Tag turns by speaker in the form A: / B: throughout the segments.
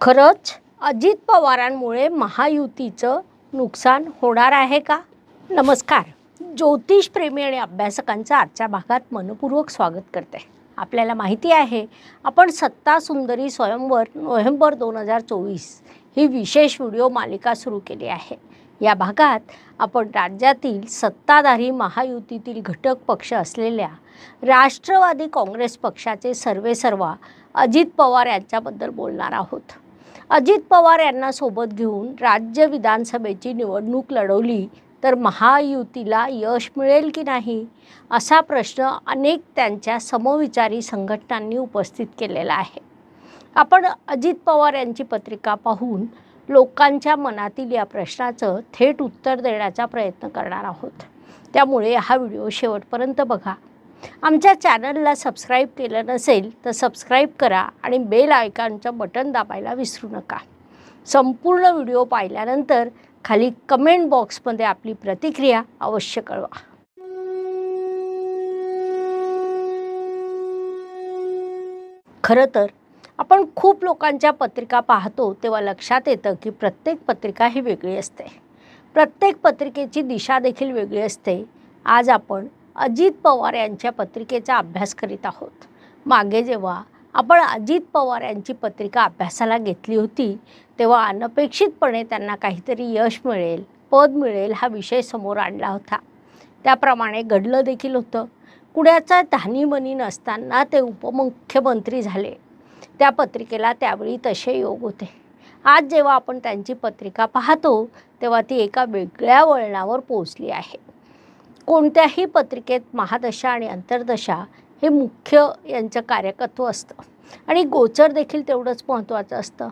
A: खरंच अजित पवारांमुळे महायुतीचं नुकसान होणार आहे का? नमस्कार. ज्योतिषप्रेमी आणि अभ्यासकांचं आजच्या भागात मनपूर्वक स्वागत करते. आपल्याला माहिती आहे आपण सत्ता सुंदरी स्वयंवर नोव्हेंबर दोन हजार चोवीस ही विशेष व्हिडिओ मालिका सुरू केली आहे. या भागात आपण राज्यातील सत्ताधारी महायुतीतील घटक पक्ष असलेल्या राष्ट्रवादी काँग्रेस पक्षाचे सर्वेसर्वा अजित पवार यांच्याबद्दल बोलणार आहोत. अजित पवार यांना सोबत घेऊन राज्य विधानसभेची निवडणूक लढवली तर महायुतीला यश मिळेल की नाही? असा प्रश्न अनेक त्यांच्या समविचारी संघटनांनी उपस्थित केलेला आहे. आपण अजित पवार यांची पत्रिका पाहून लोकांच्या मनातील या प्रश्नाचं थेट उत्तर देण्याचा प्रयत्न करणार आहोत. त्यामुळे हा व्हिडिओ शेवटपर्यंत बघा. आमच्या चॅनलला सबस्क्राईब केलं नसेल तर सबस्क्राईब करा आणि बेल आयकॉनचं बटन दाबायला विसरू नका. संपूर्ण व्हिडिओ पाहिल्यानंतर खाली कमेंट बॉक्समध्ये आपली प्रतिक्रिया अवश्य कळवा. खरं तर आपण खूप लोकांच्या पत्रिका पाहतो तेव्हा लक्षात येतं की प्रत्येक पत्रिका ही वेगळी असते. प्रत्येक पत्रिकेची दिशा देखील वेगळी असते. आज आपण अजित पवार यांच्या पत्रिकेचा अभ्यास करीत आहोत. मागे जेव्हा आपण अजित पवार यांची पत्रिका अभ्यासाला घेतली होती तेव्हा अनपेक्षितपणे त्यांना काहीतरी यश मिळेल पद मिळेल हा विषय समोर आणला होता. त्याप्रमाणे घडलं देखील होतं. कुण्याचा धानीमनी नसताना ते उपमुख्यमंत्री झाले. त्या पत्रिकेला त्यावेळी तसे योग होते. आज जेव्हा आपण त्यांची पत्रिका पाहतो तेव्हा ती एका वेगळ्या वळणावर पोचली आहे. कोणत्याही पत्रिकेत महादशा आणि अंतर्दशा हे मुख्य यांचं कार्यकत्व असतं. आणि गोचर देखील तेवढंच महत्त्वाचं असतं.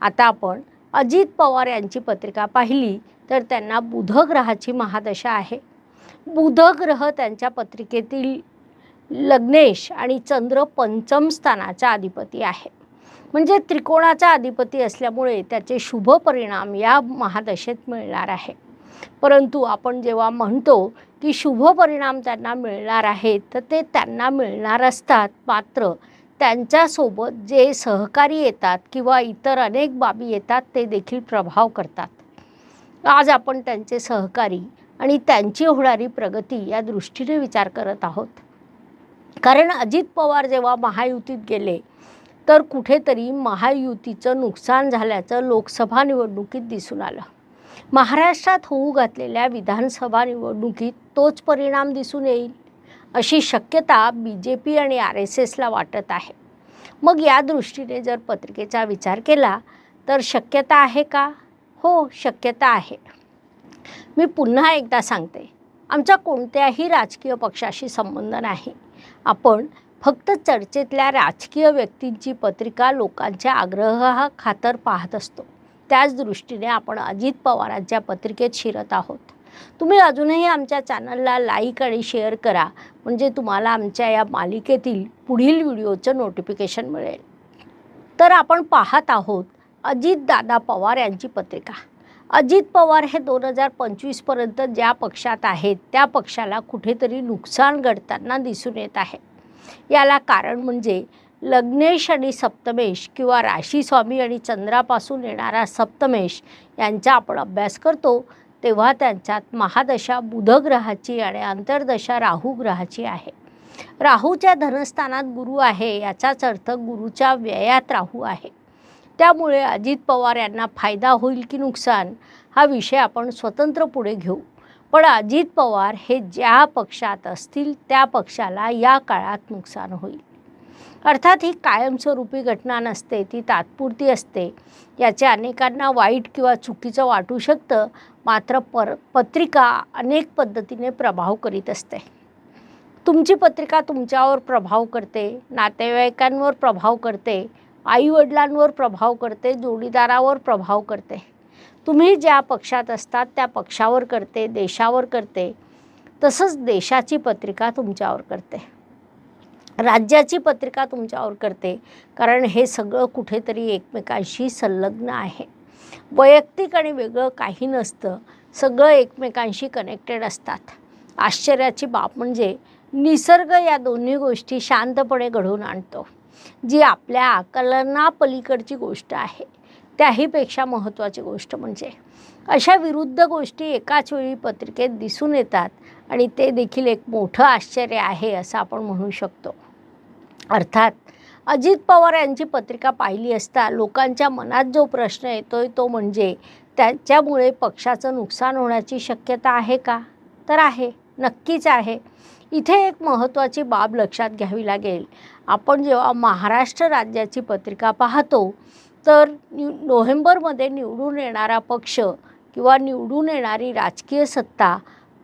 A: आता आपण अजित पवार यांची पत्रिका पाहिली तर त्यांना बुध ग्रहाची महादशा आहे. बुध ग्रह त्यांच्या पत्रिकेतील लग्नेश आणि चंद्र पंचम स्थानाचा अधिपती आहे. म्हणजे त्रिकोणाचा अधिपती असल्यामुळे त्याचे शुभ परिणाम या महादशेत मिळणार आहे. परंतु आपण जेव्हा म्हणतो की शुभ परिणाम त्यांना मिळणार आहेत. तर ते त्यांना मिळणार असतात. मात्र त्यांच्यासोबत जे सहकारी येतात किंवा इतर अनेक बाबी येतात ते देखील प्रभाव करतात. आज आपण त्यांचे सहकारी आणि त्यांची होणारी प्रगती या दृष्टीने विचार करत आहोत. कारण अजित पवार जेव्हा महायुतीत गेले तर कुठेतरी महायुतीचं नुकसान झाल्याचं लोकसभा निवडणुकीत दिसून आलं. महाराष्ट्रात होऊ घातलेल्या विधानसभा निवडणुकीत तोच परिणाम दिसून येईल अशी शक्यता बी जे पी आणि आर एस एसला वाटत आहे. मग या दृष्टीने जर पत्रिकेचा विचार केला तर शक्यता आहे का? हो शक्यता आहे. मी पुन्हा एकदा सांगते आमचा कोणत्याही राजकीय पक्षाशी संबंध नाही. आपण फक्त चर्चेतल्या राजकीय व्यक्तींची पत्रिका लोकांच्या आग्रहाखातर पाहत असतो. त्याच दृष्टीने आपण अजित पवारांच्या पत्रिकेत शिरत आहोत. तुम्ही अजूनही आमच्या चॅनलला लाईक आणि शेअर करा. म्हणजे तुम्हाला आमच्या या मालिकेतील पुढील व्हिडिओचं नोटिफिकेशन मिळेल. तर आपण पाहत आहोत अजितदादा पवार यांची पत्रिका. अजित पवार हे दोन हजार पंचवीसपर्यंत ज्या पक्षात आहेत त्या पक्षाला कुठेतरी नुकसान घडताना दिसून येत आहे. याला कारण म्हणजे लग्नेश आणि सप्तमेश किंवा राशी स्वामी आणि चंद्रापासून येणारा सप्तमेश यांचा आपण अभ्यास करतो तेव्हा त्यांच्यात महादशा बुधग्रहाची आणि अंतर्दशा राहूग्रहाची आहे. राहूच्या धनस्थानात गुरु आहे याचाच अर्थ गुरुच्या व्ययात राहू आहे. त्यामुळे अजित पवार यांना फायदा होईल की नुकसान हा विषय आपण स्वतंत्र पुढे घेऊ. पण अजित पवार हे ज्या पक्षात असतील त्या पक्षाला या काळात नुकसान होईल. अर्थात ही कायमस्वरूपी घटना नसते ती तात्पुरती असते. याचे अनेकांना वाईट किंवा चुकीचं वाटू शकतं मात्र पर पत्रिका अनेक पद्धतीने प्रभाव करीत असते. तुमची पत्रिका तुमच्यावर प्रभाव करते नातेवाईकांवर प्रभाव करते आईवडिलांवर प्रभाव करते जोडीदारावर प्रभाव करते. तुम्ही ज्या पक्षात असतात त्या पक्षावर करते देशावर करते तसंच देशाची पत्रिका तुमच्यावर करते. राज्याची पत्रिका तुमच्यावर करते. कारण हे सगळं कुठेतरी एकमेकांशी संलग्न आहे. वैयक्तिक आणि वेगळं काही नसतं. सगळं एकमेकांशी कनेक्टेड असतात. आश्चर्याची बाब म्हणजे निसर्ग या दोन्ही गोष्टी शांतपणे घडवून आणतो. जी आपल्या आकलनापलीकडची गोष्ट आहे. त्याहीपेक्षा महत्त्वाची गोष्ट म्हणजे अशा विरुद्ध गोष्टी एकाच वेळी पत्रिकेत दिसून येतात आणि ते देखील एक मोठं आश्चर्य आहे असं आपण म्हणू शकतो. अर्थात अजित पवार यांची पत्रिका पाहिली असता लोकांच्या मनात जो प्रश्न येतोय तो म्हणजे त्याच्यामुळे पक्षाचं नुकसान होण्याची शक्यता आहे का? तर आहे. नक्कीच आहे. इथे एक महत्त्वाची बाब लक्षात घ्यावी लागेल. आपण जेव्हा महाराष्ट्र राज्याची पत्रिका पाहतो तर न्यू नोव्हेंबरमध्ये निवडून येणारा पक्ष किंवा निवडून येणारी राजकीय सत्ता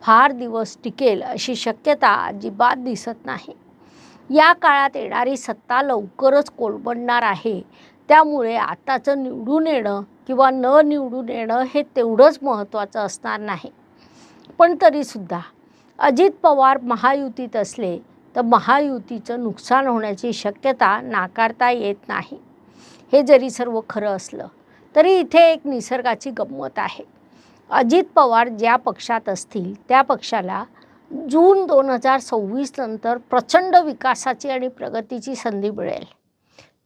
A: फार दिवस टिकेल अशी शक्यता अजिबात दिसत नाही. या काळात येणारी सत्ता लवकरच कोलमडणार आहे. त्यामुळे आताचं निवडून येणं किंवा न निवडून येणं हे तेवढंच महत्त्वाचं असणार नाही. पण तरीसुद्धा अजित पवार महायुतीत असले तर महायुतीचं नुकसान होण्याची शक्यता नाकारता येत नाही. हे जरी सर्व खरं असलं तरी इथे एक निसर्गाची गंमत आहे. अजित पवार ज्या पक्षात असतील त्या पक्षाला जून दोन हजार सव्वीस नंतर प्रचंड विकासाची आणि प्रगतीची संधी मिळेल.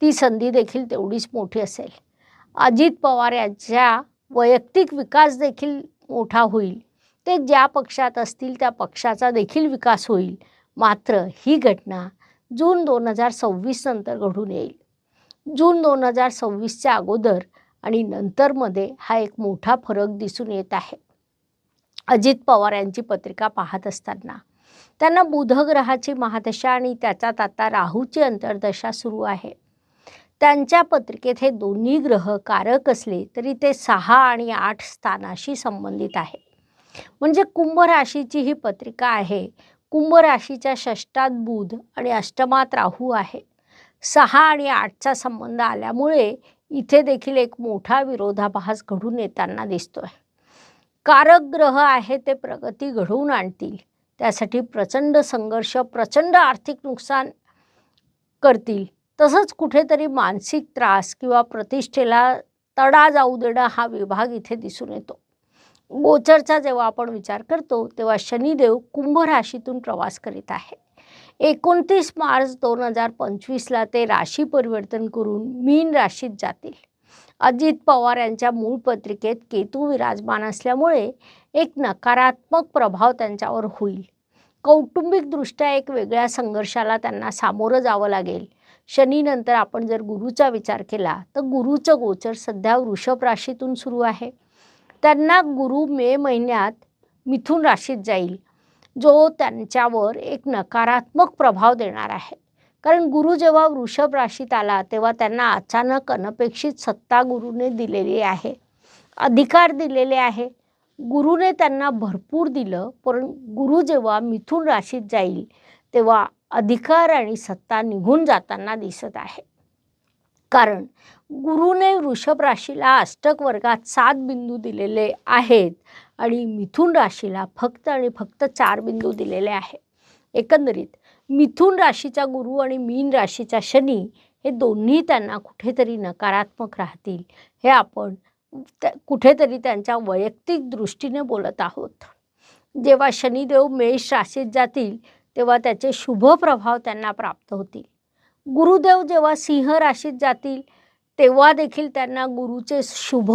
A: ती संधी देखील तेवढीच मोठी असेल. अजित पवार यांच्या वैयक्तिक विकास देखील मोठा होईल. ते ज्या पक्षात असतील त्या पक्षाचा देखील विकास होईल. मात्र ही घटना जून दोन हजार सव्वीस नंतर घडून येईल. जून दोन हजार सव्वीसच्या अगोदर आणि नंतरमध्ये हा एक मोठा फरक दिसून येत आहे. अजित पवार यांची पत्रिका पाहत असताना. त्यांना बुधग्रहाची महादशा आणि त्याच्यात आता राहूची अंतर्दशा सुरू आहे. त्यांच्या पत्रिकेत हे दोन्ही ग्रह कारक असले तरी ते सहा आणि आठ स्थानाशी संबंधित आहे. म्हणजे कुंभ राशीची ही पत्रिका आहे. कुंभ राशीच्या षष्टात बुध आणि अष्टमात राहू आहे. सहा आणि आठचा संबंध आल्यामुळे इथे देखील एक मोठा विरोधाभास घडून येताना दिसतोय. कारक ग्रह आहे ते प्रगती घडवून आणतील. त्यासाठी प्रचंड संघर्ष प्रचंड आर्थिक नुकसान करतील. तसंच कुठेतरी मानसिक त्रास किंवा प्रतिष्ठेला तडा जाऊ देणं हा विभाग इथे दिसून येतो. गोचरचा जेव्हा आपण विचार करतो तेव्हा शनिदेव कुंभ राशीतून प्रवास करीत आहे. एकोणतीस मार्च दोन हजार पंचवीसला ते राशी परिवर्तन करून मीन राशीत जातील. अजित पवार यांच्या मूळ पत्रिकेत केतू विराजमान असल्यामुळे एक नकारात्मक प्रभाव त्यांच्यावर होईल. कौटुंबिकदृष्ट्या एक वेगळ्या संघर्षाला त्यांना सामोरं जावं लागेल. शनीनंतर आपण जर गुरुचा विचार केला तर गुरुचं गोचर सध्या वृषभ राशीतून सुरू आहे. त्यांना गुरु मे महिन्यात मिथुन राशीत जाईल जो त्यांच्यावर एक नकारात्मक प्रभाव देणार आहे. कारण गुरु जेव्हा वृषभ राशीत आला तेव्हा त्यांना अचानक अनपेक्षित सत्ता गुरुने दिलेली आहे. अधिकार दिलेले आहे. गुरुने त्यांना भरपूर दिलं पण गुरु जेव्हा मिथुन राशीत जाईल तेव्हा अधिकार आणि सत्ता निघून जाताना दिसत आहे. कारण गुरुने वृषभ राशीला अष्टक वर्गात सात बिंदू दिलेले आहेत आणि मिथुन राशीला फक्त आणि फक्त चार बिंदू दिलेले आहे. एकंदरीत मिथुन राशीचा गुरु आणि मीन राशीचा शनी हे दोन्ही त्यांना कुठेतरी नकारात्मक राहतील. हे आपण त्या- कुठेतरी त्यांच्या वैयक्तिक दृष्टीने बोलत आहोत. जेव्हा शनिदेव मेष राशीत जातील तेव्हा त्याचे शुभ प्रभाव त्यांना प्राप्त होतील. गुरुदेव जेव्हा सिंह राशीत जातील तेव्हा देखील त्यांना गुरुचे शुभ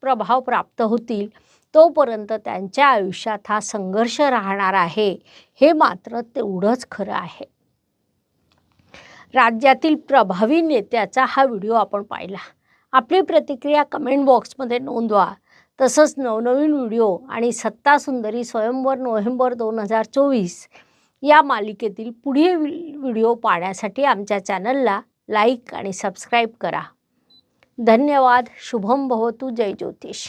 A: प्रभाव प्राप्त होतील. तोपर्यंत त्यांच्या आयुष्यात हा संघर्ष राहणार आहे हे मात्र तेवढंच खरं आहे. राज्यातील प्रभावी नेत्याचा हा व्हिडिओ आपण पाहिला. आपली प्रतिक्रिया कमेंट बॉक्समध्ये नोंदवा. तसंच नवनवीन व्हिडिओ आणि सत्ता सुंदरी स्वयंवर नोव्हेंबर दोन हजार चोवीस या मालिकेतील पुढील व्हिडिओ पाहण्यासाठी आमच्या चॅनलला लाईक आणि सबस्क्राईब करा. धन्यवाद. शुभम भवतू. जय ज्योतिष.